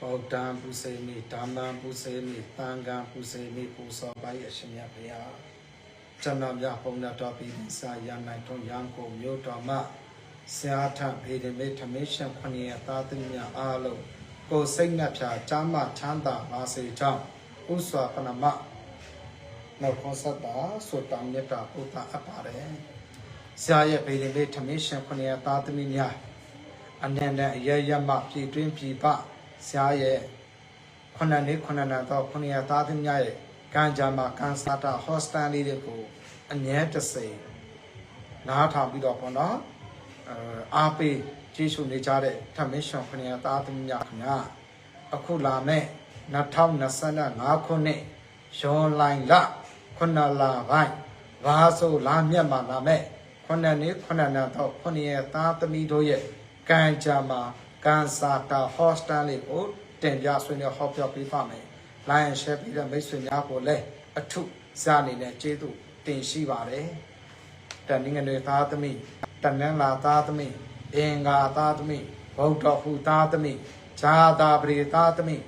ဗုဒ္ဓံပုစေမိဓမ္မံပုစေမိသံဃံပုစေမိပူဇော်ပါ၏အရှင်မြတ်ဘုရားကျွန်တော်မြတ်ဘုံတော်ပြည်စာရနိုင်ထုံရန်ကုန်မြို့တော်မှာဆရာထဗေဒမေထမေရှင်ခொနည်းသာသမီများအားလုံးကိုယ်စိတ်နှပြချမ်းမချမ်းသာပါစေကြောင်းဥစွာပနမနောက်ခေါ်ဆက်တာဆိုတောင်းမြတ်တာဘုရားအပ်ပါတယ်ဆရာရဲ့ဗေဒမေထမေရှင်ခொနည်းသာသမီများအနန္တအရရမပြည်တွင်းပြည်ပ ဆရာရဲ့ခုနှစ်နှစ်ခုနှစ်နှစ်တော့ခုနှစ်ရသားသမီးများရဲ့ကံကြမ္မာကန်စာတာဟော့စတန်လေးတွေကိုအငြဲတစိမ်နားထောင်ပြီးတော့ပေါ့နော်အဲအားပေးကြည့်ရှုနေကြတဲ့ထမင်းရှင်ခုနှစ်ရသားသမီးများခင်ဗျာအခုလာမဲ့2025ခုနှစ်ဇွန်လလခုနှစ်လပိုင်းဘာဆိုလာမြတ်မှာလာမဲ့ခုနှစ်နှစ်ခုနှစ်နှစ်တော့ခုနှစ်ရသားသမီးတို့ရဲ့ကံကြမ္မာ ကန်စာတာဟော့စတန်လေးကိုတင်ပြဆွေးနွေးဟောပြောပေးပါမယ်။ Line and share ပြီးတဲ့မိတ်ဆွေများကိုလည်းအထုစားအနေနဲ့ကျေးဇူးတင်ရှိပါတယ်။တန်ငငယ်သားသမီးတန်နန်းလာသားသမီးအင်္ဂါသားသမီးဗုဒ္ဓဟူသားသမီးဇာတာပရိသားသမီး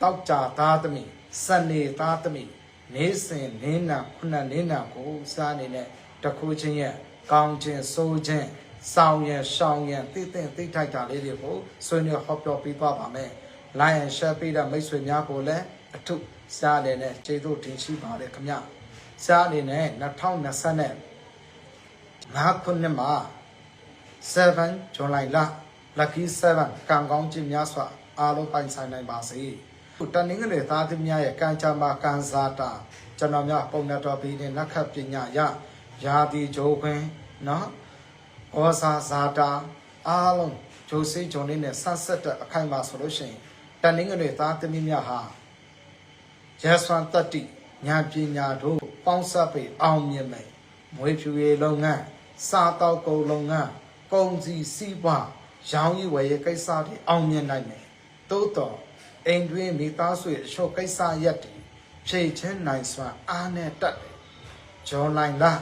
တောက်ကြသားသမီးစနေသားသမီးနေစဉ်နင်းနာခုနှစ်နင်းနာကိုစားအနေနဲ့တခုချင်းရဲ့ကောင်းခြင်းစိုးခြင်း ဆောင်ရန်ရှောင်းရန်သိသိသိထိုက်တာလေးတွေကိုဆွေးနွေးဟောပြောပေးသွားပါမယ်။ Line and share ပေးတဲ့မိတ်ဆွေများကိုလည်းအထုစားတယ်နဲ့ကျေးဇူးတင်ရှိပါတယ်ခင်ဗျ။စားအနေနဲ့2020နဲ့5ခုနှစ်မှာ7ဇွန်လလ lucky 7ကံကောင်းခြင်းများစွာအားလုံးပိုင်ဆိုင်နိုင်ပါစေ။တနင်္ဂနွေသားသမီးများရဲ့ကံကြမ္မာကံစားတာကျွန်တော်များပုံနဲ့တော်ပြီးတဲ့နက္ခပညာရယာတိဂျိုးခွင်နော် ဩဇာဇာတာအားလုံးဂျိုစေးဂျုံလေးနဲ့ဆက်ဆက်တဲ့အခိုင်အမာဆိုလို့ရှိရင်တန်ငင်းငွေသားသမီးများဟာရသန်တတ္တိညာပညာတို့ပေါင်းစပ်ပြီးအောင်မြင်မယ်မွေးဖြူရေးလုပ်ငန်းစားတောက်ကုန်လုပ်ငန်းကုန်စည်စီးပွားရောင်းရည်ဝယ်ရေးကိစ္စတွေအောင်မြင်နိုင်မယ်သို့တော့အိမ်တွင်းမိသားစုရဲ့အလျှော့ကိစ္စရက်တွေဖြည့်ချင်းနိုင်စွာအားနဲ့တတ်တယ်ဂျွန်လိုင်းလား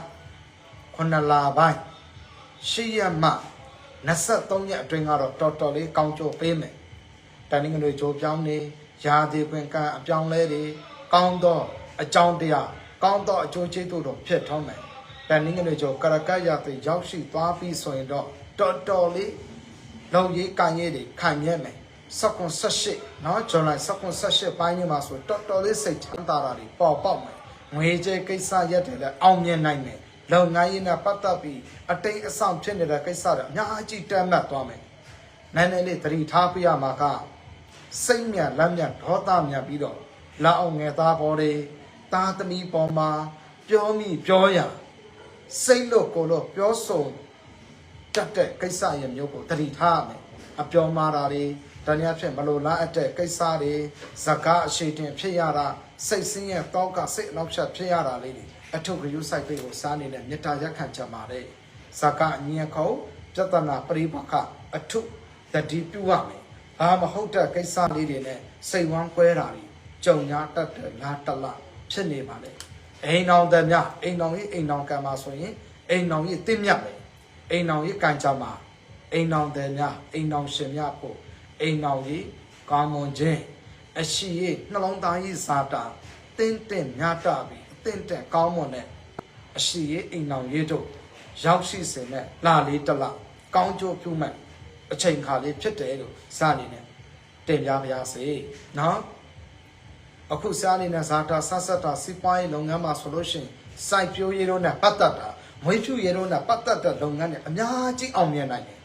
ခုနစ်လပိုင်း ရှိရမှ23ရက်အတွင်းကတော့တော်တော်လေးကောင်းကျိုးပေးမယ်။တန်ငင်တွေကြိုးပြောင်းနေရာသီပင်ကံအပြောင်းလဲတွေကောင်းသောအကြောင်းတရားကောင်းသောအကျိုးကျေးဇူးတို့ဖြစ်ထောင်းမယ်။တန်ငင်တွေကြိုကရကရသိရောက်ရှိသွားပြီးဆိုရင်တော့တော်တော်လေးလုံရေးကံရေးတွေခံရမယ်။စကွန်ဆက်ရှိနော်ဇွန်လစကွန်ဆက်ရှိပိုင်းမှာဆိုတော်တော်လေးစိတ်ချမ်းသာတာတွေပေါ်ပေါက်မယ်။ငွေကြေးကိစ္စရက်တွေလည်းအောင်မြင်နိုင်မယ်။ လုံငန်းရေးနဲ့ပတ်သက်ပြီးအတိတ်အဆောင်ဖြစ်နေတဲ့ကိစ္စတွေအများကြီးတက်မှတ်သွားမယ်။နည်းနည်းလေးသတိထားပြရမှာကစိတ်မြန်လက်မြန်ဒေါသမြန်ပြီးတော့လာအောင်ငယ်သားပေါ်တွေသားသမီးပေါ်မှာပြောမိပြောရစိတ်လို့ကိုယ်လို့ပြောဆိုတတ်တဲ့ကိစ္စရမျိုးကိုသတိထားရမယ်။အပြောမှားတာတွေတနည်းဖြင့်မလိုလားအပ်တဲ့ကိစ္စတွေဇကာအရှိတင်ဖြစ်ရတာစိတ်ဆင်းရဲတောကစိတ်အနောက်ဖြတ်ဖြစ်ရတာလေးတွေ အထုပ်ကယူဆိုင်ပိတ်ကိုစားနေတဲ့မေတ္တာရက်ခံကြပါတဲ့ဇကာအညင်ခုံပြဿနာပရိပခအထုတတိပြုရမယ်။ဘာမဟုတ်တဲ့ကိစ္စလေးတွေနဲ့စိတ်ဝမ်းကွဲတာတွေကြုံညာတတ်တဲ့လားတလဖြစ်နေပါလေ။အိမ်အောင်တဲ့မြအိမ်အောင်ကြီးအိမ်အောင်ကံမှာဆိုရင်အိမ်အောင်ကြီးတင့်မြတ်မယ်။အိမ်အောင်ကြီးကံကြမှာအိမ်အောင်တဲ့မြအိမ်အောင်ရှင်မြတ်ဖို့အိမ်အောင်ကြီးကောင်းမွန်ခြင်းအရှိရေးနှလုံးသားကြီးဇာတာတင်းတင်းမြတ်တာပြီး တင့်တက်ကောင်းမွန်တဲ့အရှိရေးအိမ်အောင်ရေးတို့ရောက်ရှိစင်နဲ့လာလေးတစ်လကောင်းကျိုးပြုမဲ့အချိန်ခါလေးဖြစ်တယ်လို့စအနေနဲ့တင်ပြပါရစေနော်အခုစအနေနဲ့ဇာတာဆက်ဆက်တာစီးပွားရေးလုပ်ငန်းမှာဆိုလို့ရှိရင်စိုက်ပျိုးရေးတို့နဲ့ပတ်သက်တာမွေးဖြူရေးတို့နဲ့ပတ်သက်တဲ့လုပ်ငန်းတွေအများကြီးအောင်မြင်နိုင်တယ်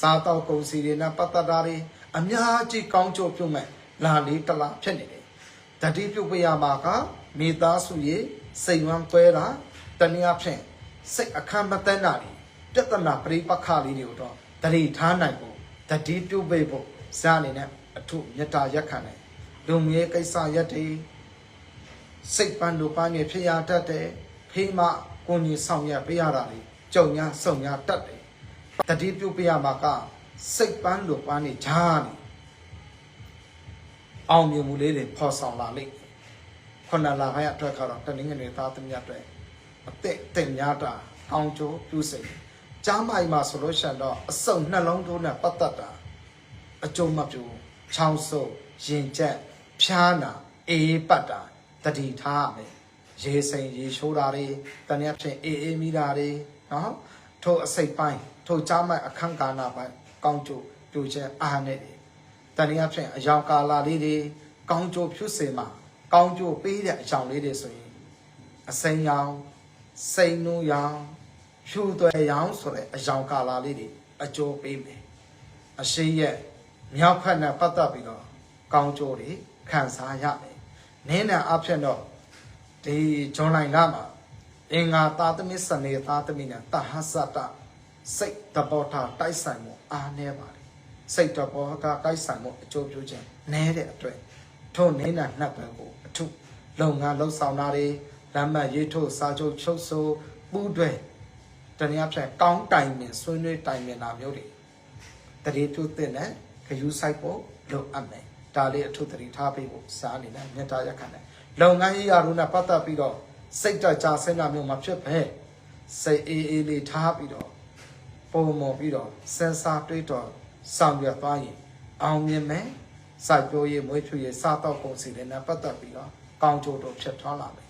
စားတော့ကုန်စီတွေနဲ့ပတ်သက်တာတွေအများကြီးကောင်းကျိုးပြုမဲ့လာလေးတစ်လဖြစ်နေတယ်တတိပြုတ်ပြရမှာက မိသားစုရေးစိတ်ဝမ်းကွဲတာတနည်းအားဖြင့်စိတ်အခမ်းမတန်းတာတွေပြဿနာပရိပခလေးတွေကိုတော့တတိထားနိုင်ဖို့တတိပြုတ်ပြဖို့စအနေနဲ့အထုမေတ္တာရက်ခံတယ်လူမျိုးရေးကိစ္စရက်တွေစိတ်ပန်းတို့ပန်းတွေဖြစ်ရတတ်တယ်ဖေးမကိုကြီးဆောင်ရပေးရတာတွေကြုံညာစုံညာတတ်တယ်တတိပြုတ်ပြရမှာကစိတ်ပန်းတို့ပန်းတွေဂျားနေအောင်မြင်မှုလေးတွေဖော်ဆောင်လာလိမ့်မယ် ခုနလာပိုင်းအတွက်ကတော့တနင်္ဂနွေသားသမီးအတွက်အသက်တင်များတာကောင်းကျိုးပြုစိတ်ကျမ်းမာရေးမှာဆိုလို့ရှိရင်တော့အစုံနှလုံးသွင်းနဲ့ပတ်သက်တာအကျုံးမပြူချောင်းဆုပ်ရင်ကျက်ဖြားနာအေးပတ်တာတတိထားရမယ်ရေစိမ်ရေရှိုးတာတွေတနည်းဖြင့်အေးအေးမိတာတွေနော်ထို့အစိတ်ပိုင်းထို့ကြားမဲ့အခန်းကာလပိုင်းကောင်းကျိုးပြိုခြင်းအားနဲ့တွေတနည်းဖြင့်အယောင်ကာလာလေးတွေကောင်းကျိုးဖြစ်စေမှာ ကောင်းကျိုးပေးတဲ့အကြောင်းလေးတွေဆိုရင်အစိမ်းရောင်စိန်နူးရောင်ဖြူသွဲရောင်ဆိုတဲ့အယောင်ကာလာလေးတွေအကျိုးပေးမယ်အရှိရဲ့မြောက်ဖက်နဲ့ပတ်သက်ပြီးတော့ကောင်းကျိုးတွေခံစားရမယ်။နင်းနဲ့အဖြစ်တော့ဒီဂျွန်လိုင်လာမှာအင်္ဂါသာသမီစနေသာသမီနဲ့တဟဆတစိတ်တဘောထားတိုက်ဆိုင်မှုအားနည်းပါတယ်။စိတ်တဘောထားတိုက်ဆိုင်မှုအကျိုးပြုခြင်းနည်းတဲ့အတွက် ထို့နင်းနဲ့နှက်ပံကိုအထုလုပ်ငန်းလှုပ်ဆောင်တာတွေလမ်းမရေးထို့စာချုပ်ချုပ်ဆိုပူးတွဲတနည်းအားဖြင့်ကောင်းတိုင်ပင်ဆွေးနွေးတိုင်ပင်တာမျိုးတွေတရေပြုတဲ့နဲ့ခယူးဆိုင်ဖို့လိုအပ်မယ်ဒါလေးအထုတတိထားပေးဖို့စားအနေနဲ့မေတ္တာရက်ခံတယ်လုပ်ငန်းရေးရာတို့နဲ့ပတ်သက်ပြီးတော့စိတ်တကြဆင်းတာမျိုးမဖြစ်ဘဲစိတ်အေးအေးလေးထားပြီးတော့ပုံမော်ပြီးတော့စင်စာတွေးတော့ဆောင်ရွက်သွားရင်အောင်မြင်မယ် စိုက်ပျိုးရေးမွေးဖြူရေးစားတော့ကုန်စီတွေနဲ့ပတ်သက်ပြီးတော့ကောင်းကျိုးတို့ဖြစ်ထွန်းလာမယ်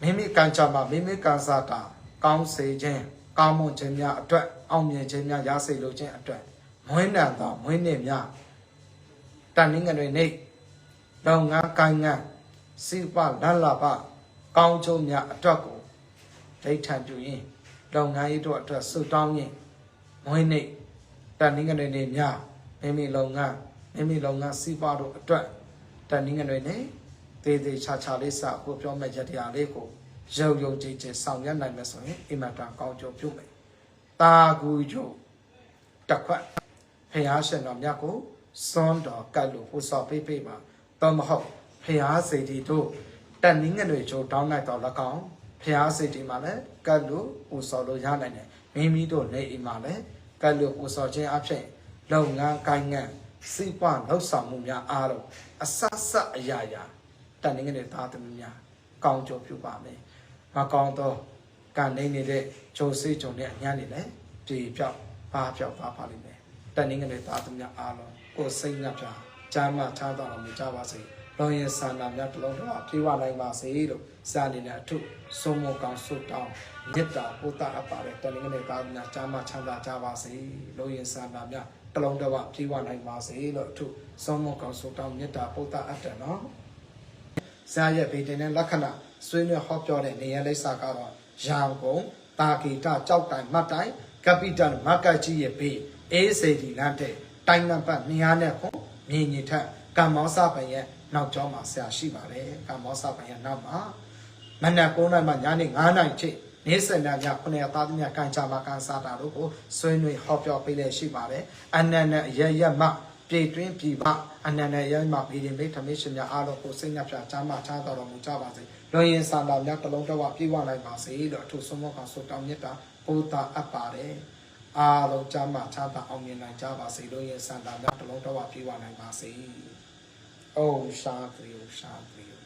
မိမိကံကြမှာမိမိကံစားတာကောင်းစေခြင်းကောင်းမွန်ခြင်းများအတွက်အောင်မြင်ခြင်းများရစေလိုခြင်းအတွက်မွေးနံသောမွေးနေ့များတန်နည်းငယ်တွေနေလောငန်းကိုင်းငန်းစိပလလပကောင်းကျိုးများအတွက်ကိုဒိဋ္ဌံပြုရင်လောငန်းရေးတို့အတွက်ဆုတောင်းရင်မွေးနေ့တန်နည်းငယ်တွေနေများမိမိလောငန်း မိမိလောငန်းစိပတို့အတွက်တန်နည်းငယ်တွေနေသေးသေးချာချာလေးစကိုပြောမဲ့ရတရားလေးကိုရုပ်ရုပ်ကြည်ကြည်ဆောင်ရွက်နိုင်မယ်ဆိုရင်အင်မတန်ကောင်းကျိုးပြုမယ်။တာကူကျိုးတစ်ခွက်ဖះရှင်တော်မြတ်ကိုစွန်းတော်ကတ်လို့ဟိုစော်ပေးပေးပါတော့မဟုတ်ဖះစိတ်ဒီတို့တန်နည်းငယ်တွေချိုးတောင်းလိုက်တော့၎င်းဖះစိတ်ဒီမှာလည်းကတ်လို့ဟိုစော်လို့ရနိုင်တယ်မိမိတို့နေအိမ်မှာလည်းကတ်လို့ဟိုစော်ခြင်းအဖြစ်လုပ်ငန်းကိုင်းငန်း စိပ္ပလောက်ဆောင်မှုများအားလုံးအဆတ်ဆတ်အရာရာတန်နေငယ်တဲ့သားသမီးများကောင်းကြပြုပါမယ်။မကောင်းသောကနေနေတဲ့ဂျိုစေးဂျုံနဲ့အညာနေလဲပြေပြောက်ပါပြောက်ပါပါလိမ့်မယ်။တန်နေငယ်တဲ့သားသမီးများအားလုံးကိုယ်စိတ်နှပြဂျာမချားတော်မူကြပါစေ။လောရင်ဆန္ဒများတစ်လုံးတော့ပြေဝနိုင်ပါစေလို့စာနေတဲ့အထုဆုံးမကောင်းဆုတောင်းမေတ္တာပို့တာအပ်ပါတယ်တန်နေငယ်တဲ့သားသမီးများဂျာမချမ်းသာကြပါစေ။လောရင်ဆန္ဒများ တစ်လုံးတော့ပြေဝနိုင်ပါစေလို့အထုဆုံးမကောင်းဆုတောင်းမေတ္တာပို့တာအပ်တယ်နော်။ဇာရဲ့ဗေဒင်နဲ့လက္ခဏာဆွေးနွေးဟောပြောတဲ့နေရာလိပ်စာကတော့ရောင်ကုန်တာဂီတကြောက်တိုင်မှတ်တိုင်ကပိတန်မကတ်ကြီးရဲ့ဘေးအေးစေဒီလမ်းတဲ့တိုင်နံပါတ်200နဲ့ခုမြင်ညထက်ကမ္မောစပန်ရဲ့နောက်ကျောင်းမှာဆရာရှိပါတယ်ကမ္မောစပန်ရဲ့နောက်မှာမနက်9:00နာရီမှညနေ9:00နာရီထိနေ့ စံနာည9ရက်သားသမီးကန်ချာမကန်စားတာတို့ကိုဆွေးနွေးဟောပြောပေးလေရှိပါတယ်အနန္တရရမပြေတွင်းပြည်ပအနန္တရမဗီဒီမိတ်သမီးရှင်များအားလုံးကိုစိတ်နှပြချမ်းသာချမ်းသာတော်မူကြပါစေလွန်ရင်ဆန္ဒများတစ်လုံးတစ်ဝပြည့်ဝနိုင်ပါစေလို့အထူးဆုံးမကဆုတောင်းမြတ်တာပို့တာအပ်ပါတယ်အားလုံးချမ်းသာချမ်းသာအောင်မြင်နိုင်ကြပါစေလွန်ရင်ဆန္ဒများတစ်လုံးတစ်ဝပြည့်ဝနိုင်ပါစေ Oh, Shakri, oh, Shakri, oh.